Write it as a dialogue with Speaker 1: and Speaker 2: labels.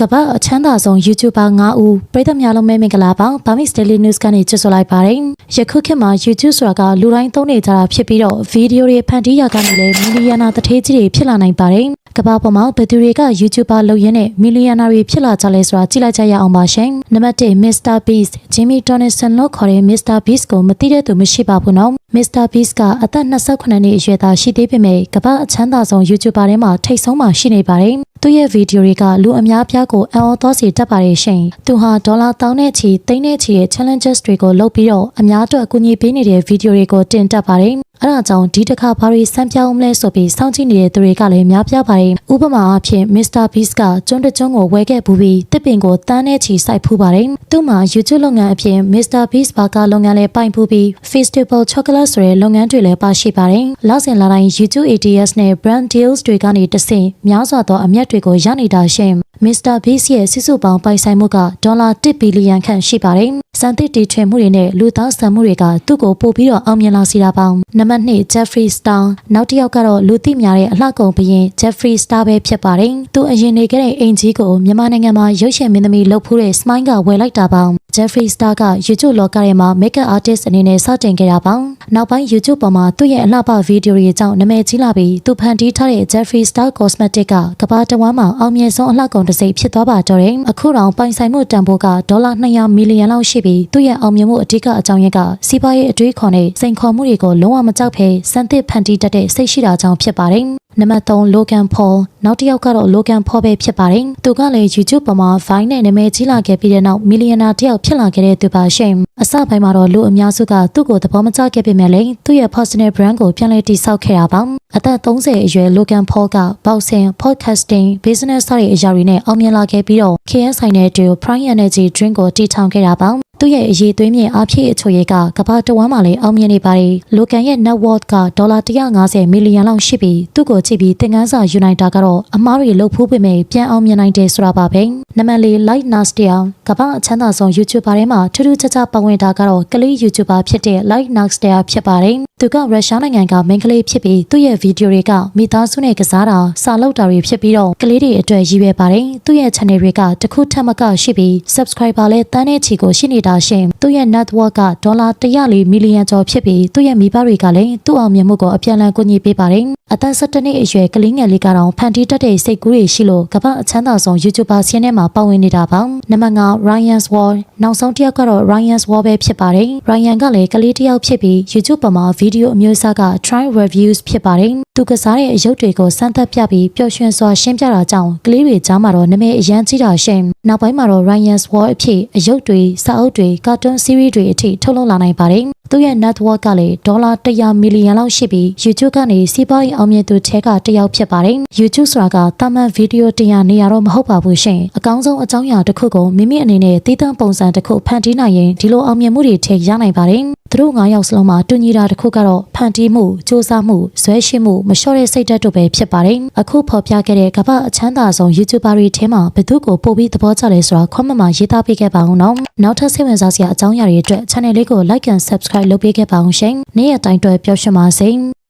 Speaker 1: ကမ္ဘာအချမ်းသာဆုံး YouTuber 9ဦးပြည်သက်များလုံးမဲမင်္ဂလာပါဘာမစ် Daily News ကနေကြိုဆိုလိုက်ပါတယ်ယခုခေတ်မှာ YouTube ဆိုတာကလူတိုင်းသုံးနေကြတာဖြစ်ပြီးတော့ဗီဒီယိုတွေဖန်တီးရကနေလည်းမီလီယံနာတထေးကြီးတွေဖြစ်လာနိုင်ပါတယ်ကမ္ဘာပေါ်မှာဘယ်သူတွေက YouTuber လုပ်ရင်းနဲ့မီလီယံနာတွေဖြစ်လာကြလဲဆိုတာကြည့်လိုက်ကြရအောင်ပါရှင်နံပါတ်1 Mr Beast Jimmy Donaldson လို့ခေါ်တဲ့ Mr Beast ကိုမသိတဲ့သူမရှိပါဘူးနော် Mr Beast ကအသက်28နှစ်အရွယ်သားရှိသေးပေမဲ့ကမ္ဘာအချမ်းသာဆုံး YouTuber ထဲမှာထိတ်ဆုံးမှရှိနေပါတယ် သူ့ရဲ့ဗီဒီယိုတွေကလူအများပြားကိုအံ့ဩသွားစေတတ်ပါတယ်ရှင်။သူဟာဒေါ်လာတောင်းနဲ့ချီသိန်းနဲ့ချီရဲ့ challenges တွေကိုလုပ်ပြီးတော့အများအတွက်အကူအညီပေးနေတဲ့ဗီဒီယိုတွေကိုတင်တက်ပါတယ်။အဲဒါကြောင့်ဒီတစ်ခါဘာတွေစမ်းပြောင်းမလဲဆိုပြီးစောင့်ကြည့်နေတဲ့သူတွေကလည်းများပြားပါတယ်။ဥပမာအဖြစ် Mr Beast ကကျွန်းတကျွန်းကိုဝဲခဲ့ပူပြီးတစ်ပင်ကိုတန်းနဲ့ချီစိုက်ဖူးပါတယ်။သူ့မှာ YouTube လုပ်ငန်းအပြင် Mr Beast ဘာကလုပ်ငန်းလည်းပိုင်ဖူးပြီး Festival Chocolate ဆိုတဲ့လုပ်ငန်းတွေလည်းပါရှိပါတယ်။လောက်စင်လာတိုင်း YouTube ATS နဲ့ Brand Deals တွေကနေတဆင့်များစွာသောအမြတ်တွေကိုရနေတာရှင်။ Mr. Beast ရဲ့စစ်စုပေါင်းပိုင်ဆိုင်မှုကဒေါ်လာ1ဘီလီယံခန့်ရှိပါတယ်။စံသစ်တီထွင်မှုတွေနဲ့လူသားဆန်မှုတွေကသူ့ကိုပို့ပြီးတော့အောင်မြင်လာစေတာပေါင်းနံပါတ်2 Jeffrey Star နောက်တစ်ယောက်ကတော့လူသိများတဲ့အလှကုန်ဘရင် Jeffrey Star ပဲဖြစ်ပါတယ်။သူအရင်နေခဲ့တဲ့အင်ကြီးကိုမြန်မာနိုင်ငံမှာရုပ်ရှင်မင်းသမီးလုပ်ဖူးတဲ့ Smile ကဝယ်လိုက်တာပေါင်း Jeffrey Star က YouTube လောကထဲမှာ makeup artist အနေနဲ့စတင်ခဲ့တာပါ။နောက်ပိုင်း YouTube ပေါ်မှာသူ့ရဲ့အလှပဗီဒီယိုတွေကြောင့်နာမည်ကြီးလာပြီးသူဖန်တီးထားတဲ့ Jeffrey Star Cosmetic ကကမ္ဘာတစ်ဝန်းမှာအောင်မြင်ဆုံးအလှကုန်တစ်စိတ်ဖြစ်သွားပါတော့တယ်။အခုတော့ပိုင်ဆိုင်မှုတန်ဖိုးကဒေါ်လာ200မီလီယံလောက်ရှိပြီးသူ့ရဲ့အောင်မြင်မှုအဓိကအကြောင်းရင်းကစီးပွားရေးအတွေးခေါ်နဲ့စိန်ခေါ်မှုတွေကိုလုံးဝမကြောက်ဖဲစံသစ်ဖန်တီးတတ်တဲ့စိတ်ရှိတာကြောင့်ဖြစ်ပါတယ်။ နံပါတ်3 Logan Paul နောက်တစ်ယောက်ကတော့ Logan Paul ပဲဖြစ်ပါတယ်။သူကလည်း YouTube ပေါ်မှာ Vine နဲ့နာမည်ကြီးလာခဲ့ပြီးတဲ့နောက်မီလီယံနာတစ်ယောက်ဖြစ်လာခဲ့တဲ့သူပါရှင်။အစပိုင်းမှာတော့လူအများစုကသူ့ကိုသဘောမကျခဲ့ပေမဲ့လည်းသူ့ရဲ့ personal brand ကိုပြန်လည်တည်ဆောက်ခဲ့တာပါ။အသက်30အရွယ် Logan Paul က boxing, podcasting, business စတဲ့အရာတွေနဲ့အောင်မြင်လာခဲ့ပြီးတော့ KS နဲ့တူ Prime Energy Drink ကိုတည်ထောင်ခဲ့တာပါ။သူ့ရဲ့အရေးသွေးမြင့်အားဖြည့်အချိုရကကမ္ဘာတဝမ်းမှာလည်းအောင်မြင်နေပါတယ်။လိုကန်ရဲ့ net worth ကဒေါ်လာ150မီလီယံလောက်ရှိပြီးသူ့ကိုကြည့်ပြီးသင်ခန်းစာယူနိုင်တာကတော့အမားတွေလုပ်ဖို့ပေမဲ့ပြန်အောင်မြင်နိုင်တယ်ဆိုတာပါပဲ။နံပါတ်၄ Light Nastia ကမ္ဘာအချမ်းသာဆုံး YouTuber ထဲမှာထူးထူးခြားခြားပါဝင်တာကတော့ကလေး YouTuber ဖြစ်တဲ့ Light Nastia ဖြစ်ပါတယ်။သူကရုရှားနိုင်ငံကမိန်းကလေးဖြစ်ပြီးသူ့ရဲ့ဗီဒီယိုတွေကမိသားစုနဲ့ကစားတာစာလုပ်တာတွေဖြစ်ပြီးတော့ကလေးတွေအတွက်ရည်ရွယ်ပါတယ်။သူ့ရဲ့ channel တွေကတခုထက်မကရှိပြီး subscriber လည်းတန်းတဲ့ချီကိုရှိနေတာရှင်။သူ့ရဲ့ network ကဒေါ်လာ104မီလီယံကျော်ဖြစ်ပြီးသူ့ရဲ့မိဘတွေကလည်းသူ့အောင်မြင်မှုကိုအပြန်အလှန်ကူညီပေးပါတယ်။အသက်17နှစ်အရွယ်ကလေးငယ်လေးကတော့ဖန်တီးတတ်တဲ့စိတ်ကူးတွေရှိလို့ကမ္ဘာအချမ်းသာဆုံး YouTuber ဆင်းထဲမှာပါဝင်နေတာပါ။နံပါတ်5 Ryan's Wall နောက်ဆုံးတစ်ယောက်ကတော့ Ryan's Wall ပဲဖြစ်ပါတယ်။ Ryan ကလည်းကလေးတစ်ယောက်ဖြစ်ပြီး YouTube ပေါ်မှာဗီဒီယိုအမျိုးအစားက try reviews ဖြစ်ပါတယ်။ သူကစားတဲ့အရုပ်တွေကိုစမ်းသပ်ပြပြီးပျော်ရွှင်စွာရှင်းပြတာကြောင့်ကလေးတွေကြားမှာတော့နာမည်အရန်ကြီးတာရှင်။နောက်ပိုင်းမှာတော့ Ryan's Wall အဖြစ်အရုပ်တွေစာအုပ်တွေကာတွန်း series တွေအထိထုတ်လုပ်လာနိုင်ပါတယ်။သူ့ရဲ့ network ကလည်းဒေါ်လာ100မီလီယံလောက်ရှိပြီး YouTube ကနေစီးပွားရေးအောင်မြင်သူထဲကတစ်ယောက်ဖြစ်ပါတယ်။ YouTube ဆိုတာကတာမန်ဗီဒီယိုတင်ရနေရတော့မဟုတ်ပါဘူးရှင်။အကောင်းဆုံးအကြောင်းအရာတစ်ခုကိုမိမိအနေနဲ့တည်တံ့ပုံစံတစ်ခုဖန်တီးနိုင်ရင်ဒီလိုအောင်မြင်မှုတွေထည့်ရနိုင်ပါတယ်။သူတို့၅ယောက်စလုံးမှာတူညီတာတစ်ခုကတော့ဖန်တီးမှု၊စ조사မှု၊ဇွဲရှိမှုမလျှော့တဲ့စိတ်ဓာတ်တို့ပဲဖြစ်ပါတယ်။အခုဖော်ပြခဲ့တဲ့ကမ္ဘာအချမ်းသာဆုံး YouTuber တွေထဲမှာဘယ်သူကိုပို့ပြီးသဘောကျလဲဆိုတာခွန်မမှာရေးသားပေးခဲ့ပါအောင်နော်။နောက်ထပ်စိတ်ဝင်စားစရာအကြောင်းအရာတွေအတွက် channel လေးကို like and subscribe လုပ်ပေးခဲ့ပါအောင်ရှင်။နေ့ရက်တိုင်းအတွက်ပျော်ရွှင်ပါစေ။